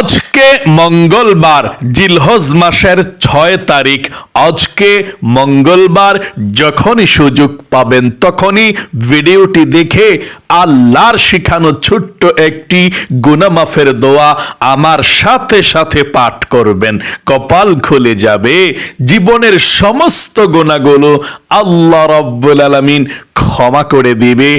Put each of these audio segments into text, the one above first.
আজকে মঙ্গলবার, জিলহজ মাসের ছয় তারিখ। আজকে মঙ্গলবার, যখনই সুযোগ পাবেন তখনই ভিডিওটি দেখে আল্লাহর শিখানো ছোট্ট একটি গুনামাফের দোয়া আমার সাথে সাথে পাঠ করবেন। কপাল খুলে যাবে। জীবনের সমস্ত গুণাগুলো আল্লাহ রব্বুল আলামিন ক্ষমা করে দিবে।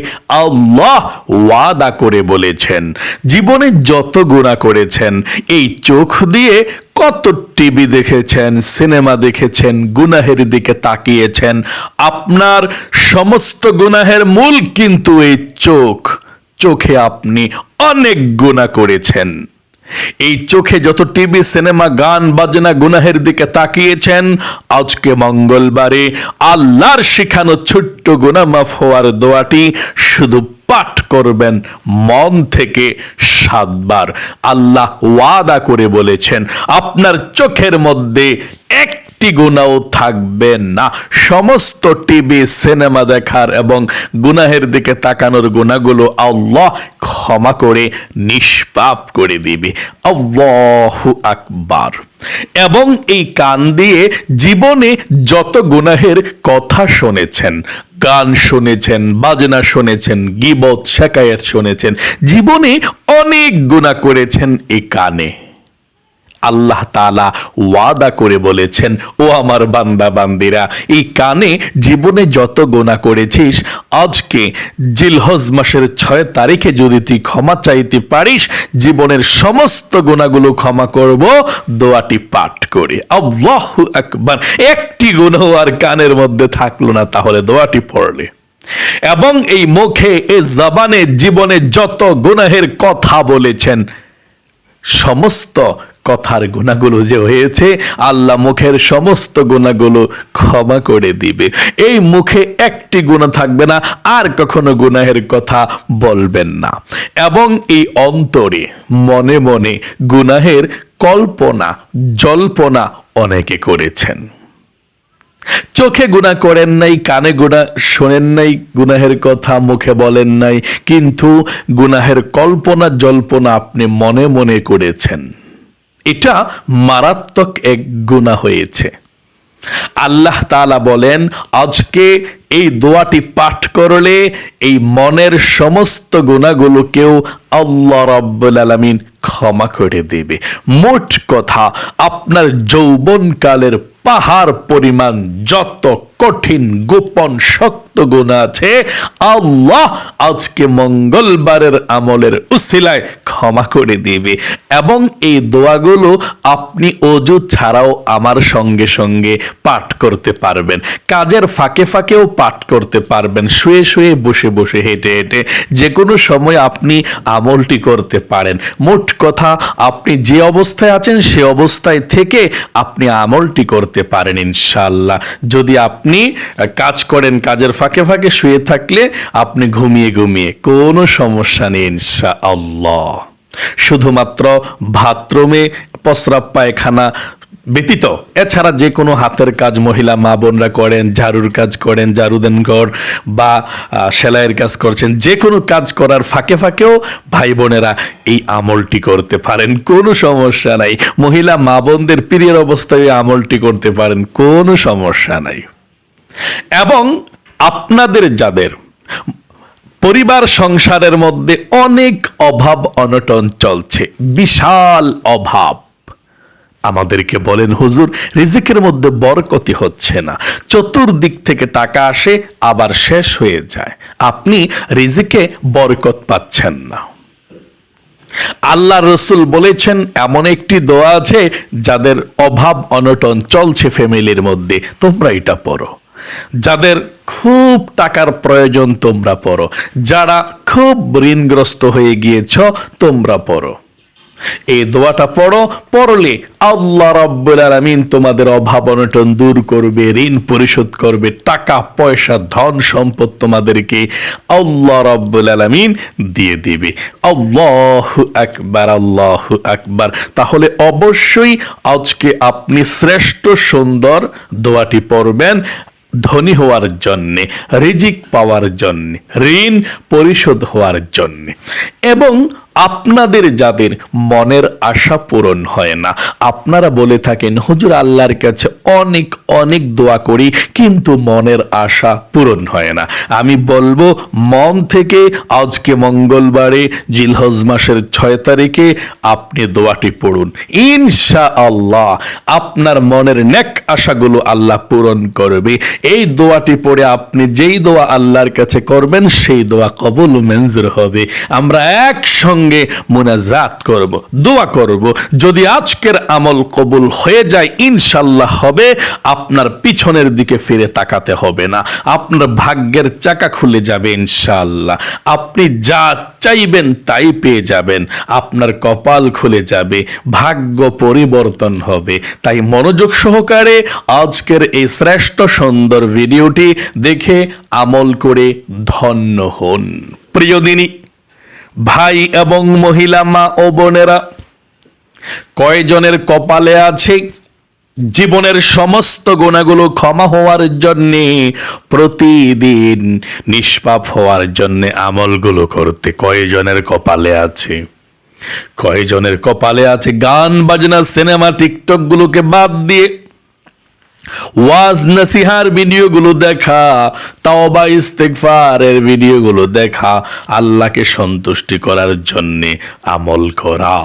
আল্লাহ ওয়াদা করে বলেছেন। জীবনে যত গুণা করেছেন এই চোখ দিয়ে কত টিভি দেখেছেন, সিনেমা দেখেছেন, গুনাহের দিকে তাকিয়েছেন, আপনার সমস্ত গুনাহের মূল কিন্তু এই চোখ। চোখে আপনি অনেক গুণা করেছেন। এই চোখে যত টিভি সিনেমা, গান, বাজনা, গুনাহের দিকে তাকিয়েছেন, আজকে মঙ্গলবারে আল্লাহর শিখানো ছোট্ট গুনাহ মাফ হওয়ার দোয়াটি শুধু পাঠ করবেন মন থেকে সাতবার। আল্লাহ ওয়াদা করে বলেছেন আপনার চোখের মধ্যে একটি গুণাও থাকবে না। সমস্ত টিভি, সিনেমা দেখার এবং গুনাহের দিকে তাকানোর গুণাগুলো আল্লাহ ক্ষমা করে, নিষ্পাপ করে দিবে। আল্লাহু আকবার। এবং এই কান দিয়ে জীবনে যত গুনাহের কথা শুনেছেন, গান শুনেছেন, বাজনা শুনেছেন, গিবত, শেকায়াত শুনেছেন, জীবনে অনেক গুণা করেছেন এই কানে। আল্লাহ তালা ওয়াদা করে বলেছেন, ও আমার বান্দা, বান্দিরা, এই কানে জীবনে যত গোনা করেছিস, আজকে জিলহজ মাসের ছয় তারিখে যদি তুই ক্ষমা চাইতে পারিস, জীবনের সমস্ত গোনাগুলো ক্ষমা করব। দোয়াটি পাঠ করে। আল্লাহ আকবার। একটি গুণও আর কানের মধ্যে থাকল না, তাহলে দোয়াটি পড়লে। এবং এই মুখে এ জবানে, জীবনে যত গুনাহের কথা বলেছেন সমস্ত কথার গুণাগুলো যে হয়েছে, আল্লাহ মুখের সমস্ত গুণাগুলো ক্ষমা করে দিবে। এই মুখে একটি গুণা থাকবে না, আর কখনো গুনাহের কথা বলবেন না। এবং এই অন্তরে মনে মনে গুনাহের কল্পনা, জল্পনা অনেকে করেছেন। চোখে গুণা করেন নাই, কানে গুণা শোনেন নাই, গুনাহের কথা মুখে বলেন নাই, কিন্তু গুনাহের কল্পনা, জল্পনা আপনি মনে মনে করেছেন। এটা মারাত্মক এক গুণা হয়েছে। আল্লাহ তাআলা বলেন, আজকে এই দোয়াটি পাঠ করলে এই মনের সমস্ত গুণাগুলোকেও আল্লাহ রাব্বুল আলামিন ক্ষমা করে দেবে। মোট কথা, আপনার যৌবনকালের পাহাড় পরিমাণ যত কঠিন গোপন শক্ত গুণ আছে, আল্লাহ আজকে মঙ্গলবারের আমলের উসিলায় ক্ষমা করে দিবে। এবং এই দোয়াগুলো আপনি অজু ছাড়াও আমার সঙ্গে সঙ্গে পাঠ করতে পারবেন। কাজের ফাঁকে ফাঁকেও পাঠ করতে পারবেন। শুয়ে শুয়ে বসে বসে হেঁটে হেঁটে যে কোনো সময় আপনি আমলটি করতে পারেন। মোট কথা, আপনি যে অবস্থায় আছেন সে অবস্থায় থেকে আপনি আমলটি করতে পারেন ইনশাল্লাহ যদি আপনি কাজ করেন কাজের ফাঁকে ফাঁকে, শুয়ে থাকলে আপনি ঘুমিয়ে ঘুমিয়ে, কোনো সমস্যা নেই ইনশাআল্লাহ। শুধুমাত্র বাথরুমে, প্রস্রাব পায়খানা ব্যতীত। এছাড়া যে কোনো হাতের কাজ মহিলা মা বোনরা করেন, ঝাড়ুর কাজ করেন ঝাড়ু দেন ঘর বা সেলাইয়ের কাজ করছেন, যে কোনো কাজ করার ফাঁকে ফাঁকেও ভাই বোনেরা এই আমলটি করতে পারেন, কোনো সমস্যা নাই। মহিলা মা বোনদের পীরের অবস্থায় আমলটি করতে পারেন, কোনো সমস্যা নাই। এবং আপনাদের যাদের পরিবার সংসারের মধ্যে অনেক অভাব অনটন চলছে, বিশাল অভাব। আমাদেরকে বলেন, হুজুর, রিজিকের মধ্যে বরকতি হচ্ছে না। চতুর্দিক থেকে টাকা আসে, আবার শেষ হয়ে যায়। আপনি রিজিকে বরকত পাচ্ছেন না। আল্লাহ রসুল বলেছেন, এমন একটি দোয়া আছে, যাদের অভাব অনটন চলছে ফ্যামিলির মধ্যে, তোমরা এটা পড়ো। যাদের খুব টাকার প্রয়োজন, তোমরা পড়ো। যারা খুব ঋণগ্রস্ত হয়ে গিয়েছ, তোমরা পড়ো। এই দোয়াটা পড়ো, পড়লে আল্লাহ রাব্বুল আলামিন তোমাদের অভাব অনটন দূর করবে, ঋণ পরিশোধ করবে, টাকা, পয়সা, ধন সম্পদ তোমাদেরকে আল্লাহ রাব্বুল আলামিন দিয়ে দিবে। আল্লাহু আকবার আল্লাহু আকবার। তাহলে অবশ্যই আজকে আপনি শ্রেষ্ঠ সুন্দর দোয়াটি পড়বেন ধনী হওয়ার জন্যে, রিজিক পাওয়ার জন্যে, ঋণ পরিশোধ হওয়ার জন্যে। এবং আপনাদের যাদের মনের আশা পূরণ হয় না। আপনারা বলে থাকেন, হুজুর, আল্লাহর কাছে অনেক অনেক দোয়া করি, কিন্তু মনের আশা পূরণ হয় না। আমি বলব, মন থেকে আজকে মঙ্গলবারে, জিলহজ মাসের ছয় তারিখে আপনি দোয়াটি পড়ুন। ইনশা আল্লাহ আপনার মনের নেক আশাগুলো আল্লাহ পূরণ করবে। এই দোয়াটি পড়ে আপনি যেই দোয়া আল্লাহর কাছে করবেন, সেই দোয়া কবুল মঞ্জুর হবে। আমরা একসঙ্গে মোনাজাত করব, দোয়া করব। যদি আজকের আমল কবুল হয়ে যায়, ইনশাল্লাহ হবে, আপনার পিছনের দিকে ফিরে তাকাতে হবে না। আপনার ভাগ্যের চাকা খুলে যাবে, ইনশাল্লাহ। আপনি যা চাইবেন তাই পেয়ে যাবেন। আপনার কপাল খুলে যাবে, ভাগ্য পরিবর্তন হবে। তাই মনোযোগ সহকারে আজকের এই শ্রেষ্ঠ সুন্দর ভিডিওটি দেখে আমল করে ধন্য হন। প্রিয় দিনী ভাই এবং মহিলা, মা ও বোনেরা, কয়জনের কপালে আছে জীবনের সমস্ত গুণাগুলো ক্ষমা হওয়ার জন্যে, প্রতিদিন নিষ্পাপ হওয়ার জন্যে আমলগুলো করতে কয়জনের কপালে আছে? কয়জনের কপালে আছে গান, বাজনা, সিনেমা টিকটক গুলোকে বাদ দিয়ে ওয়াজ নসিহার ভিডিওগুলো দেখা, তাওবা, ইস্তেগফারের ভিডিওগুলো দেখা, আল্লাহকে সন্তুষ্টি করার জন্য আমল করা।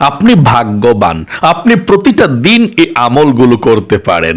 আপনি ভাগ্যবান, আপনি প্রতিটা দিন এই আমলগুলো করতে পারেন।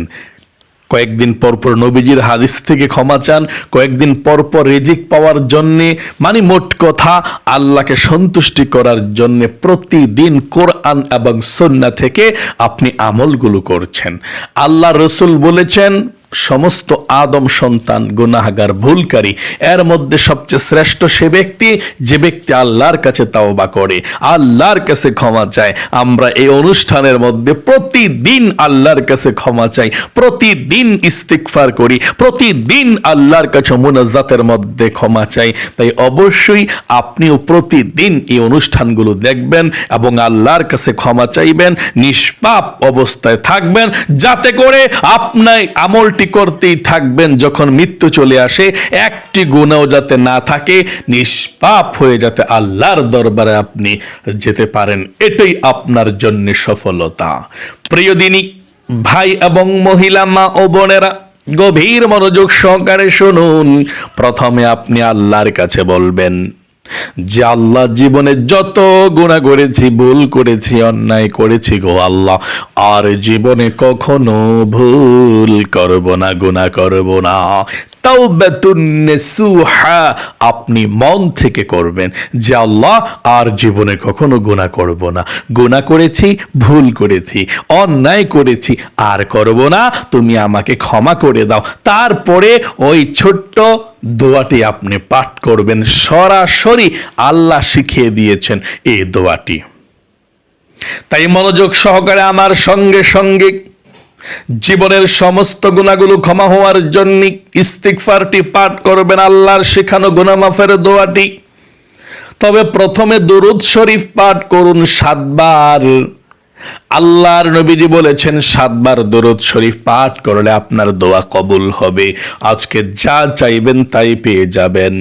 কয়েকদিন পরপর পর নবীজির হাদিস থেকে ক্ষমা চান, কয়েকদিন পরপর পর রেজিক পাওয়ার জন্যে মানে মোট কথা, আল্লাহকে সন্তুষ্টি করার জন্যে প্রতিদিন কোরআন এবং সন্না থেকে আপনি আমলগুলো করছেন। আল্লাহ রসুল বলেছেন সমস্ত আদম সন্তান গুনাহগার, ভুলকারী। এর মধ্যে সবচেয়ে শ্রেষ্ঠ সে ব্যক্তি, যে ব্যক্তি আল্লাহর কাছে তাওবা করে, আল্লাহর কাছে ক্ষমা চায়। আমরা এই অনুষ্ঠানের মধ্যে প্রতিদিন আল্লাহর কাছে ক্ষমা চাই, প্রতিদিন ইস্তিকফার করি, প্রতিদিন আল্লাহর কাছে মুনাজাতের মধ্যে ক্ষমা চাই। তাই অবশ্যই আপনিও প্রতিদিন এই অনুষ্ঠানগুলো দেখবেন এবং আল্লাহর কাছে ক্ষমা চাইবেন, নিষ্পাপ অবস্থায় থাকবেন, যাতে করে আপনার আমলটি করতেই থাকবেন যখন মৃত্যু চলে আসে। একটি গুণাও যাতে না থাকে, নিষ্পাপ হয়ে যাতে আল্লাহর দরবারে আপনি যেতে পারেন, এটাই আপনার জন্য সফলতা। প্রিয় দিনী, ভাই এবং মহিলা, মা ও বোনেরা, গভীর মনোযোগ সহকারে শুনুন। প্রথমে আপনি আল্লাহর কাছে বলবেন যে আল্লাহ জীবনে যত গুণা করেছি, ভুল করেছি, অন্যায় করেছি গো আল্লাহ, আর জীবনে কখনো ভুল করব না গুণা করব না। আপনি মন থেকে করবেন যে আল্লাহ আর জীবনে কখনো গুণা করব না। গুণা করেছি, ভুল করেছি, অন্যায় করেছি, আর করব না। তুমি আমাকে ক্ষমা করে দাও। তারপরে ওই ছোট্ট দোয়াটি আপনি পাঠ করবেন। সরাসরি আল্লাহ শিখিয়ে দিয়েছেন এই দোয়াটি। তাই মনোযোগ সহকারে আমার সঙ্গে সঙ্গে জীবনের সমস্ত গুণাগুলো ক্ষমা হওয়ার জন্য ইস্তিকফারটি পাঠ করবেন আল্লাহর শেখানো গুনামাফের দোয়াটি। তবে প্রথমে দরুদ শরীফ পাঠ করুন সাতবার। আল্লাহর নবীজি বলেছেন, সাতবার দরুদ শরীফ পাঠ করলে আপনার দোয়া কবুল হবে। আজকে যা চাইবেন তাই পেয়ে যাবেন।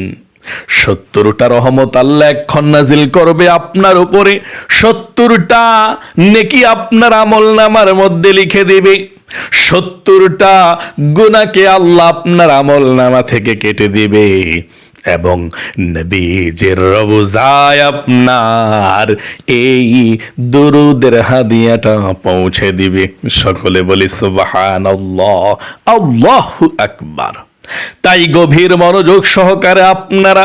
সত্তরটা রহমত আল্লাহ এক্ষণ নাজিল করবে আপনার উপরে। সত্তরটা নেকি আপনার আমল নামার মধ্যে লিখে দেবে। সত্তরটা গুনাকে আল্লাহ আপনার আমল নামা থেকে কেটে দিবে। এবং নবীজের রবুজায় আপনার এই দুরুদের হাদিয়াটা পৌঁছে দিবে। সকলে বলি সুবাহান আল্লাহ আকবার। তাই গভীর মনোযোগ সহকারে আপনারা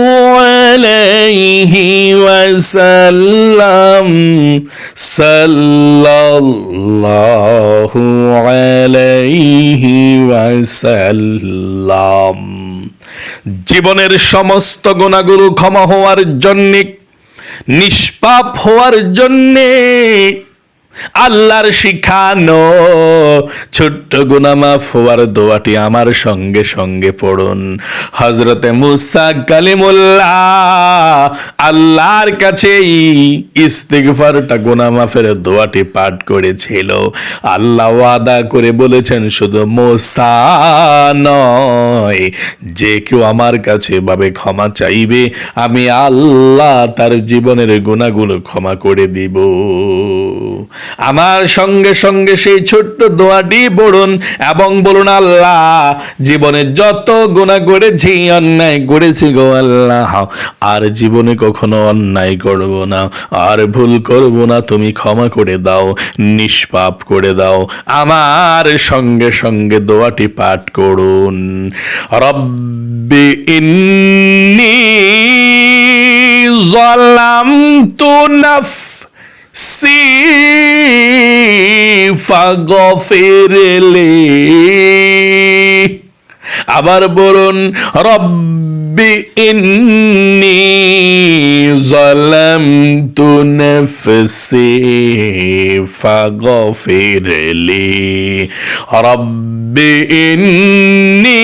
সাল্লাল্লাহু وسلم. صلى الله عليه وسلم. জীবনের সমস্ত গুণাগুরু ক্ষমা হওয়ার জন্যে, নিষ্পাপ হওয়ার জন্যে আল্লাহর শিখানো। ছোট্ট গুনামাফ হওয়ার দোয়াটি আমার সঙ্গে সঙ্গে পড়ুন। হজরতে মুসা কালিমুল্লাহ আল্লাহর কাছে ইস্তিগফারটা গুনামাফের দোয়াটি পাঠ করেছিল। আল্লাহ ওয়াদা করে বলেছেন, শুধু মোসা নয়, যে কেউ আমার কাছে ভাবে ক্ষমা চাইবে, আমি আল্লাহ তার জীবনের গুণাগুলো ক্ষমা করে দিব। আমার সঙ্গে সঙ্গে সেই ছোট্ট দোয়াটি পড়ুন এবং বলুন, আল্লাহ, জীবনে যত গুণা করেছি, অন্যায় করেছি গো আল্লাহ, আর জীবনে কখনো অন্যায় করব না। আর ভুল করব না, তুমি ক্ষমা করে দাও, নিষ্পাপ করে দাও। আমার সঙ্গে সঙ্গে দোয়াটি পাঠ করুন, রব্বি ইন্নি জালামতু নাফসি ফাগফিরলি আবার বলুন রব্বি ইন্নি জালামতু নাফসি ফাগফিরলি। রব্বি ইন্নি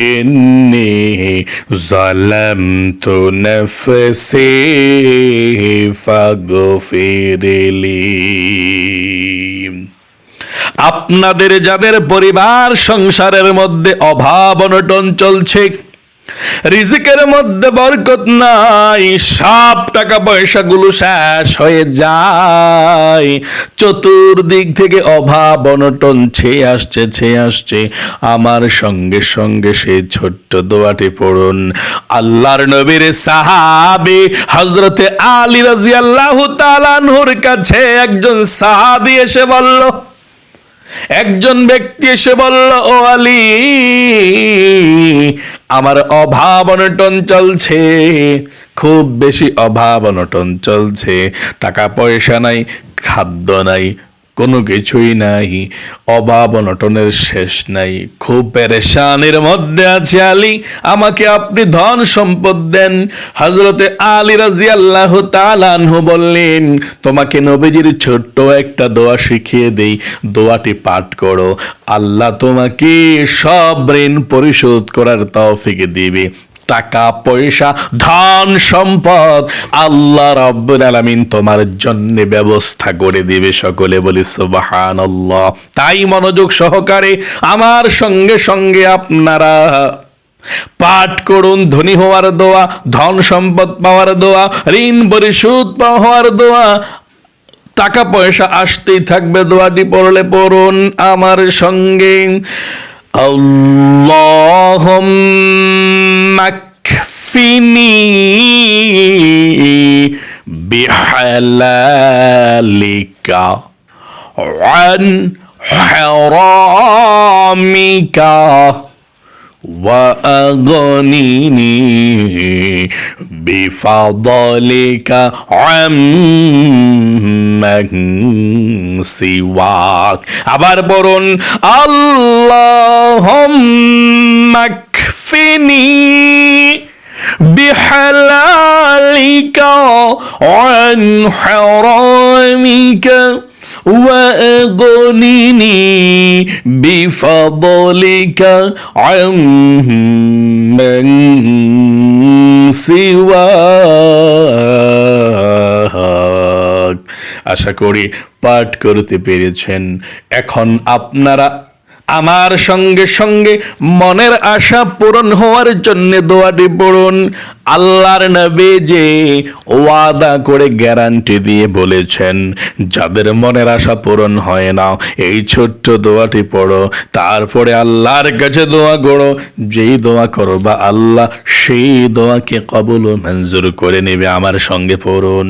إني ظلمت نفسي فاغفر لي আপনাদের যাদের পরিবার সংসারের মধ্যে অভাব অনটন চলছে রিজিকের মধ্যে বরকত নাই, সব টাকা পয়সাগুলো শেষ হয়ে যায়। চতুর্দিক থেকে অভাব অনটন ছেয়ে আসছে ছেয়ে আসছে। আমার সঙ্গে সঙ্গে সেই ছোট্ট দোয়াটি পড়ুন। আল্লাহর নবীর সাহাবি হজরতে আলী রাজি আল্লাহ তালানহুর কাছে একজন সাহাবি এসে বলল একজন ব্যক্তি এসে বলল, ও আলী, আমার অভাব অনটন চলছে, খুব বেশি অভাব অনটন চলছে। টাকা পয়সা নাই, খাদ্য নাই কোনো কিছুই নাই। অভাব অনটনের শেষ নাই। খুব পেরেশানের মধ্যে আছে আলী। আমাকে আপনি ধন সম্পদ দেন। হজরতে আলী রাজি আল্লাহ তালানহু বললেন, তোমাকে নবীজির ছোট্ট একটা দোয়া শিখিয়ে দেই। দোয়াটি পাঠ করো। আল্লাহ তোমাকে সব ঋণ পরিশোধ করার তৌফিক দিবে। টাকা, পয়সা, ধন, সম্পদ আল্লাহ রব্বুল আলামিন তোমার জন্য ব্যবস্থা করে দিবে সকলে বলি সুবহানাল্লাহ। তাই মনোযোগ সহকারে আমার সঙ্গে সঙ্গে আপনারা পাঠ করুন, ধনী হওয়ার দোয়া, ধন সম্পদ পাওয়ার দোয়া, ঋণ পরিশোধ হওয়ার দোয়া, টাকা পয়সা আসতেই থাকবে দোয়াটি পড়লে পড়ুন আমার সঙ্গে। اللهم اكفني بحلالك عن حرامك وأغنني بفضلك عمن سواك আবার বলুন اللهم اكفني بحلالك عن حرامك وأغنني بفضلك عمن سواك আশা করি পাঠ করতে পেরেছেন এখন আপনারা আমার সঙ্গে সঙ্গে মনের আশা পূরণ হওয়ার জন্য দোয়াটি পড়ুন। আল্লাহর নবী যে ওয়াদা করে গ্যারান্টি দিয়ে বলেছেন, যাদের মনের আশা পূরণ হয় না, এই ছোট্ট দোয়াটি পড়ো। তারপরে আল্লাহর কাছে দোয়া করো যেই দোয়া করো বা আল্লাহ সেই দোয়াকে কবল ও মঞ্জুর করে নেবে আমার সঙ্গে পড়ুন।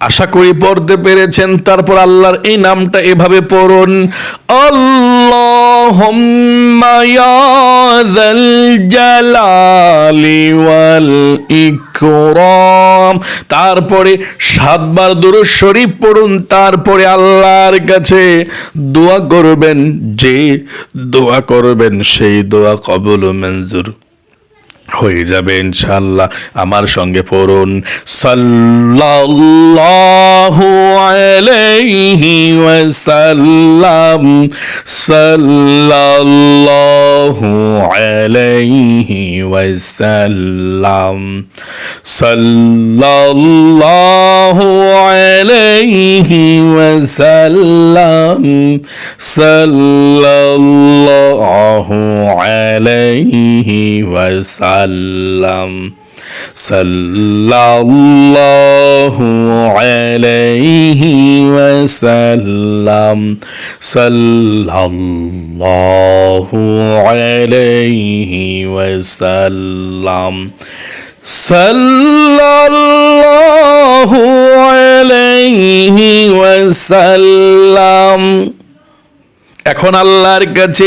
আশা করি পড়তে পেরেছেন, তারপর আল্লাহর এই নামটা এভাবে পড়ুন তারপরে সাতবার দুরূদ শরীফ পড়ুন, তারপরে আল্লাহর কাছে দোয়া করবেন, যে দোয়া করবেন, সেই দোয়া কবুল মঞ্জুর। হয়ে যাবে ইনশাল্লাহ আমার সঙ্গে পড়ুন। সাল্লাল্লাহু আলাইহি ওয়াসাল্লাম। সাল্লাল্লাহু আলাইহি ওয়াসাল্লাম। সাল্লাল্লাহু আলাইহি ওয়াসাল্লাম। সাল্লাল্লাহু আলাইহি ওয়াসাল্লাম। সাল্লাল্লাহু আলাইহি ওয়াসাল্লাম সাল্লাল্লাহু আলাইহি ওয়াসাল্লাম সাল্লাল্লাহু আলাইহি ওয়াসাল্লাম। এখন আল্লাহর কাছে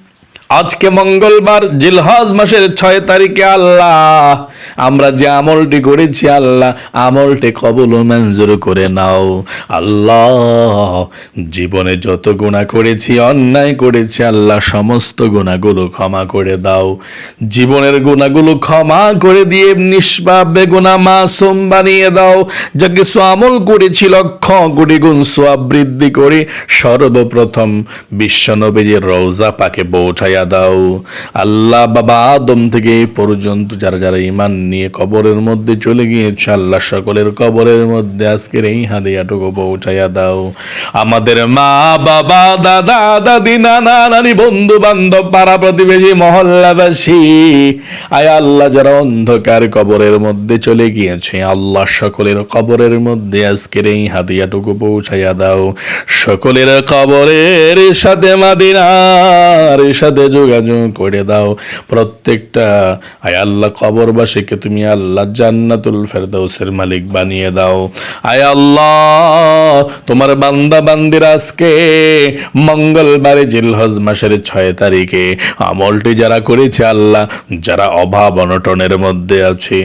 আজকে মঙ্গলবার, জিলহজ মাসের ছয় তারিখে আল্লাহ। আমরা যে আমলটি করেছি আল্লাহ, আমলটি কবল মঞ্জুর করে নাও। আল্লাহ, জীবনে যত গুণা করেছি, অন্যায় করেছি, আল্লাহ সমস্ত গুণাগুলো ক্ষমা করে দাও। জীবনের গুণাগুলো ক্ষমা করে দিয়ে নিষ্পাপে গুণা মাসুম বানিয়ে দাও। যা কিছু আমল করেছি, লক্ষ কোটি গুণ সোয়াব বৃদ্ধি করে সর্বপ্রথম বিশ্বনবীজির রৌজা পাকে পৌঁছাইয়া দাও। আল্লাহ বাবা আদম থেকে পর্যন্ত যারা যারা ইমান নিয়ে কবরের মধ্যে চলে গিয়েছে, আল্লাহ সকলের কবরের মধ্যে আজকের এই হাদিয়াটুকু পৌঁছাইয়া দাও। আমাদের মা, বাবা, দাদা, দাদি, নানা, নানি বন্ধু বান্ধব পাড়া প্রতিবেশী, মহল্লাবাসী, আয় আল্লাহ যারা অন্ধকার কবরের মধ্যে চলে গিয়েছে, আল্লাহ সকলের কবরের মধ্যে আজকের এই হাদিয়াটুকু পৌঁছাইয়া দাও। সকলের কবরের সাথে মাদিনার সাথে যোগাযোগ করে দাও। প্রত্যেকটা আয় আল্লাহ কবরবাসীকে তুমি আল্লাহ জান্নাতুল ফেরদাউসের মালিক বানিয়ে দাও। আয় আল্লাহ, তোমার বান্দা বান্দির আজকে মঙ্গলবারে জিলহজ মাসের ছয় তারিখে আমলটি যারা করেছে আল্লাহ, যারা অভাব অনটনের মধ্যে আছে,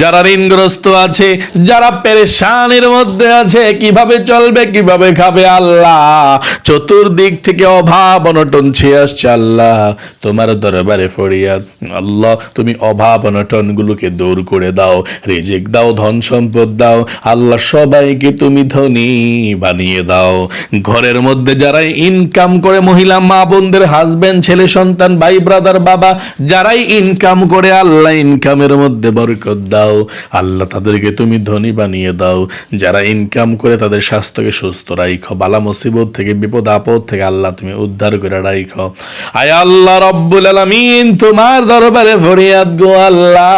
যারা ঋণগ্রস্ত আছে, যারা পেরেশানির মধ্যে আছে, কীভাবে চলবে, কীভাবে খাবে আল্লাহ, চতুর্দিক থেকে অভাব অনটন ছেয়ে আসছে আল্লাহ। তোমার দরবারে ফরিয়াদ। আল্লাহ, তুমি অভাব অনটন গুলোকে দূর করে দাও, রিজিক দাও, ধন সম্পদ দাও, আল্লাহ সবাইকে তুমি ধনী বানিয়ে দাও। ঘরের মধ্যে যারাই ইনকাম করে, মহিলা, মা বোনদের হাজবেন্ড ছেলে, সন্তান, ভাই ব্রাদার বাবা, যারাই ইনকাম করে, আল্লাহ ইনকামের মধ্যে বরকত দাও। আল্লাহ তাদেরকে তুমি ধনী বানিয়ে দাও। যারা ইনকাম করে, তাদের স্বাস্থ্যকে সুস্থ রাইখো। বালা মুসিবত থেকে, বিপদ আপদ থেকে আল্লাহ তুমি উদ্ধার করে রাইখো। আয় আল্লাহ রব্বুল আলামিন তোমার দরবারে ফরিয়াদ গো আল্লাহ।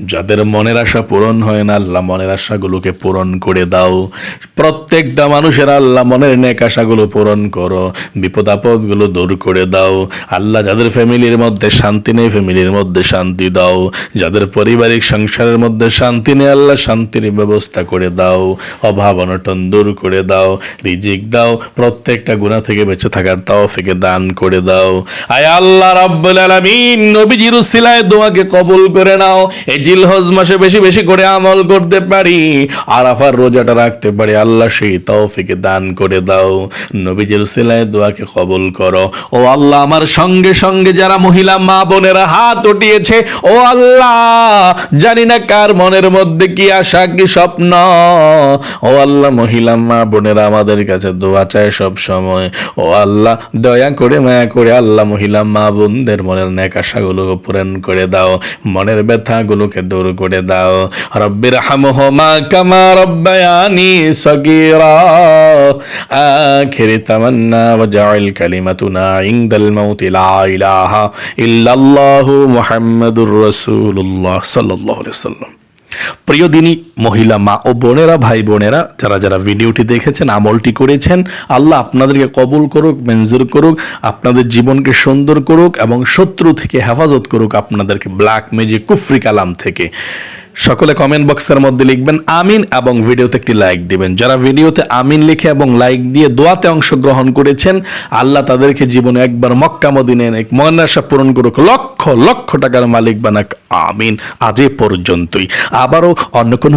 যাদের মনের আশা পূরণ হয় না, আল্লাহ মনের আশাগুলোকে পূরণ করে দাও। প্রত্যেকটা মানুষের আল্লাহ মনের নেক আশাগুলো পূরণ করো, বিপদ আপদগুলো দূর করে দাও। আল্লাহ যাদের ফ্যামিলির মধ্যে শান্তি নেই, ফ্যামিলির মধ্যে শান্তি দাও। যাদের পারিবারিক সংসারের মধ্যে শান্তি নেই, আল্লাহ শান্তির ব্যবস্থা করে দাও। অভাব অনটন দূর করে দাও। রিজিক দাও। প্রত্যেকটা গুণা থেকে বেঁচে থাকার তৌফিকে দান করে দাও। আয় আল্লাহ রাব্বুল আলামিন, নবীজির উসিলায় দোয়াকে কবুল করে নাও। এই জিলহজ মাসে বেশি বেশি করে আমল করতে পারি। আরাফার রোজাটা রাখতে পারি। আল্লাহ সেই তৌফিকে দান করে দাও। নবীজির উসিলায় দোয়াকে কবুল করো। ও আল্লাহ, আমার সঙ্গে সঙ্গে যারা মহিলা, মা বোনেরা হাত উঠিয়েছে, ও আল্লাহ, জানি না কার মনের মধ্যে কি আশা, কি স্বপ্ন। ও আল্লাহ, মহিলা, মা বোনেরা আমাদের কাছে দোয়া চায় সব সময়। ও আল্লাহ দয়া করে মায়া করে আল্লাহ মহিলা মা বোনদের মনের ন্যাক আশাগুলোকে পূরণ করে দাও। মনের ব্যথাগুলোকে দূর করে দাও। রব্বির হামহমা কামা রব্বায়ানি সগীরা। আখির তামান্না ওয়াজআল কালিমাতুনা ইনদাল মাউতি লা ইলাহা ইল্লাল্লাহু মুহাম্মাদুর রাসূলুল্লাহ সাল্লাল্লাহু আলাইহি ওয়াসাল্লাম। প্রিয় দিনী মহিলা মা ও বোনেরা, ভাই বোনেরা, যারা যারা ভিডিওটি দেখেছেন, আমলটি করেছেন, আল্লাহ আপনাদেরকে কবুল করুক, মঞ্জুর করুক, আপনাদের জীবনকে সুন্দর করুক এবং শত্রু থেকে হেফাজত করুক আপনাদেরকে ব্ল্যাক ম্যাজিক কুফরি কালাম থেকে। সকলে কমেন্ট বক্সের মধ্যে লিখবেন, আমিন এবং ভিডিওতে একটি লাইক দিবেন। যারা ভিডিওতে আমিন লিখে এবং লাইক দিয়ে দোয়াতে অংশগ্রহণ করেছেন, আল্লাহ তাদেরকে জীবনে একবার মক্কা মদিনের এক মনাশা পূরণ করুক। লক্ষ লক্ষ টাকার মালিক বানাক, আমিন। আজ পর্যন্তই। আবারও অন্য কোনো